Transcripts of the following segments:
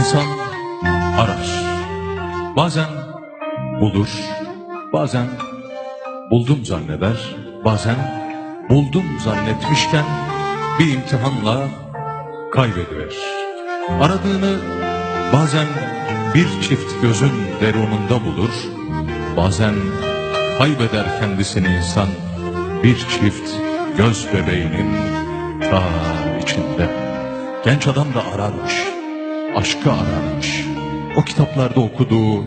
İnsan arar. Bazen bulur, bazen buldum zanneder, bazen buldum zannetmişken bir imtihanla kaybediver. Aradığını bazen bir çift gözün derununda bulur, bazen kaybeder kendisini insan bir çift göz bebeğinin ta içinde. Genç adam da ararmış, aşkı ararmış. O kitaplarda okuduğu,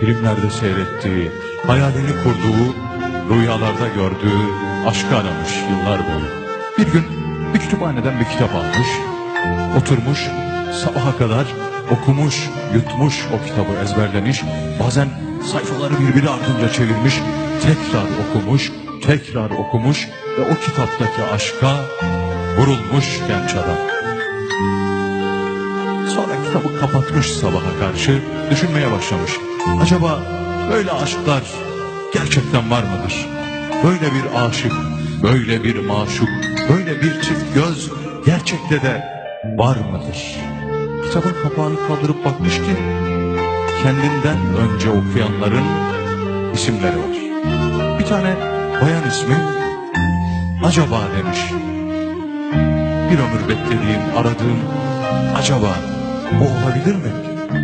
filmlerde seyrettiği, hayalini kurduğu, rüyalarda gördüğü aşkı aramış yıllar boyu. Bir gün bir kütüphaneden bir kitap almış, oturmuş, sabaha kadar okumuş, yutmuş o kitabı ezberlemiş, bazen sayfaları birbiri ardınca çevirmiş, tekrar okumuş, tekrar okumuş ve o kitaptaki aşka vurulmuş genç adam. Sonra kitabı kapatmış sabaha karşı düşünmeye başlamış. Acaba böyle aşklar gerçekten var mıdır? Böyle bir aşık, böyle bir maşuk, böyle bir çift göz gerçekte de var mıdır? Kitabın kapağını kaldırıp bakmış ki kendinden önce okuyanların isimleri var. Bir tane bayan ismi acaba demiş. Bir ömür beklediğim, aradığım acaba o olabilir mi?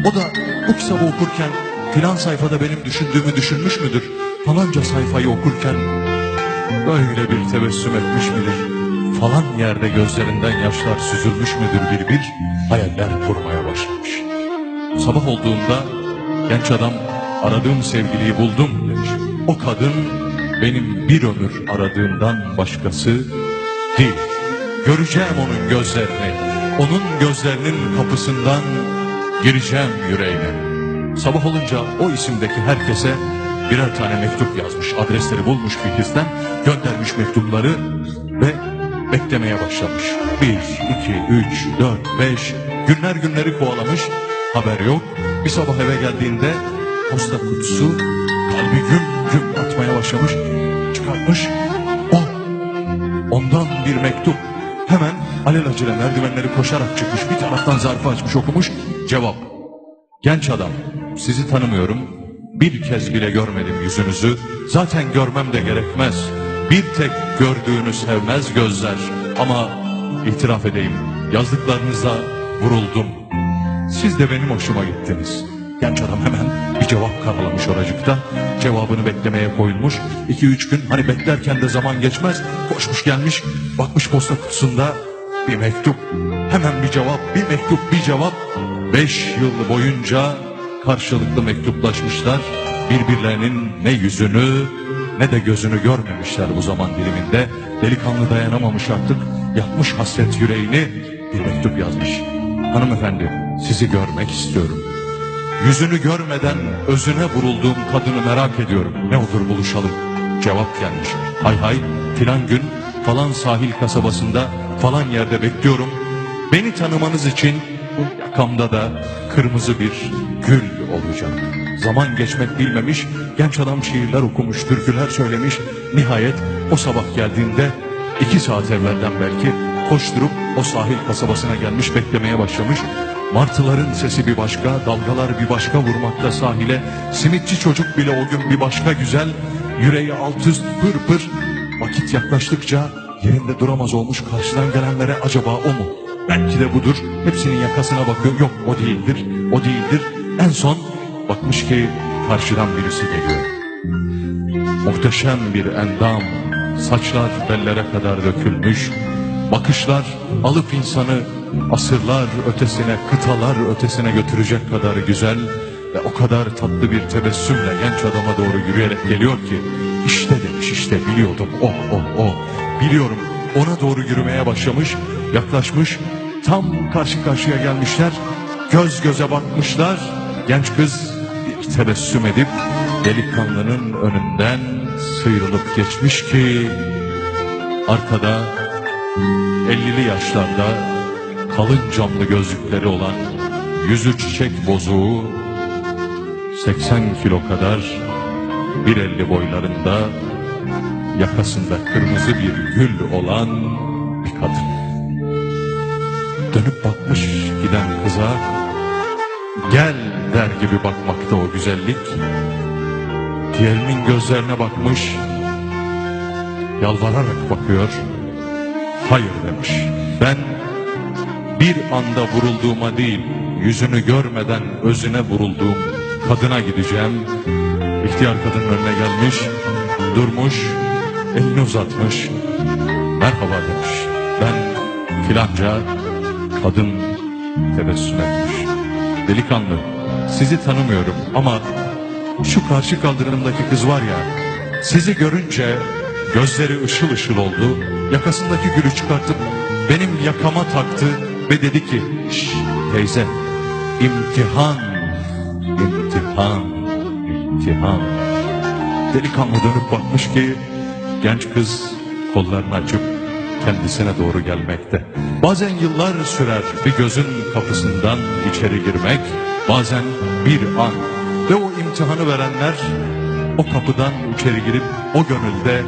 O da bu kitabı okurken filan sayfada benim düşündüğümü düşünmüş müdür? Falanca sayfayı okurken böyle bir tebessüm etmiş midir? Falan yerde gözlerinden yaşlar süzülmüş müdür bir bir hayaller kurmaya başlamış. Sabah olduğunda genç adam aradığım sevgiliyi buldum demiş. O kadın benim bir ömür aradığımdan başkası değil. Göreceğim onun gözlerini. Onun gözlerinin kapısından gireceğim yüreğine. Sabah olunca o isimdeki herkese birer tane mektup yazmış. Adresleri bulmuş Fihris'ten göndermiş mektupları ve beklemeye başlamış. Bir, iki, üç, dört, beş günler günleri kovalamış. Haber yok. Bir sabah eve geldiğinde posta kutusu kalbi güm güm atmaya başlamış. Çıkartmış. O Ondan bir mektup. Hemen alelacele merdivenleri koşarak çıkmış. Bir taraftan zarfı açmış okumuş. Cevap. Genç adam sizi tanımıyorum. Bir kez bile görmedim yüzünüzü. Zaten görmem de gerekmez. Bir tek gördüğünü sevmez gözler. Ama itiraf edeyim yazdıklarınıza vuruldum. Siz de benim hoşuma gittiniz. Genç adam hemen bir cevap karalamış oracıkta. Cevabını beklemeye koyulmuş. İki üç gün hani beklerken de zaman geçmez. Koşmuş gelmiş bakmış posta kutusunda bir mektup. Hemen bir cevap bir mektup bir cevap. Beş yıl boyunca karşılıklı mektuplaşmışlar. Birbirlerinin ne yüzünü ne de gözünü görmemişler bu zaman diliminde. Delikanlı dayanamamış artık. Yakmış hasret yüreğini bir mektup yazmış. Hanımefendi sizi görmek istiyorum. Yüzünü görmeden özüne vurulduğum kadını merak ediyorum. Ne olur buluşalım. Cevap gelmiş. Hay hay filan gün falan sahil kasabasında falan yerde bekliyorum. Beni tanımanız için yakamda da kırmızı bir gül olacak. Zaman geçmek bilmemiş, genç adam şiirler okumuş, türküler söylemiş. Nihayet o sabah geldiğinde iki saat evvelden belki koşturup o sahil kasabasına gelmiş beklemeye başlamış. Martıların sesi bir başka, dalgalar bir başka vurmakta sahile. Simitçi çocuk bile o gün bir başka güzel. Yüreği alt üst pır pır. Vakit yaklaştıkça yerinde duramaz olmuş karşıdan gelenlere acaba o mu? Belki de budur. Hepsinin yakasına bakıyor. Yok o değildir, o değildir. En son bakmış ki karşıdan birisi geliyor. Muhteşem bir endam, saçlar bellere kadar dökülmüş, bakışlar alıp insanı asırlar ötesine, kıtalar ötesine götürecek kadar güzel ve o kadar tatlı bir tebessümle genç adama doğru yürüyerek geliyor ki işte demiş işte biliyordum. O o o biliyorum ona doğru yürümeye başlamış yaklaşmış tam karşı karşıya gelmişler göz göze bakmışlar. Genç kız bir tebessüm edip delikanlının önünden sıyrılıp geçmiş ki arkada 50'li yaşlarda kalın camlı gözlükleri olan yüzü çiçek bozuğu 80 kilo kadar bir elli boylarında yakasında kırmızı bir gül olan bir kadın. Dönüp bakmış giden kıza gel der gibi bakmakta o güzellik. Diğerinin gözlerine bakmış yalvararak bakıyor. Hayır demiş. Ben bir anda vurulduğuma değil, yüzünü görmeden özüne vurulduğum kadına gideceğim. İhtiyar kadının önüne gelmiş, durmuş, elini uzatmış. Merhaba demiş. Ben filanca kadın tebessüm etmiş. Delikanlı, sizi tanımıyorum ama şu karşı kaldırımdaki kız var ya, sizi görünce gözleri ışıl ışıl oldu, yakasındaki gülü çıkartıp benim yakama taktı ve dedi ki, teyze, imtihan, imtihan, imtihan. Delikanlı dönüp bakmış ki, genç kız kollarını açıp kendisine doğru gelmekte. Bazen yıllar sürer bir gözün kapısından içeri girmek, bazen bir an ve o imtihanı verenler o kapıdan içeri girip o gönülde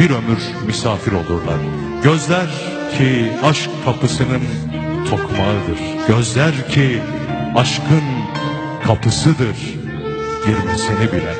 bir ömür misafir olurlar. Gözler ki aşk kapısının tokmağıdır. Gözler ki aşkın kapısıdır. Girmesini bile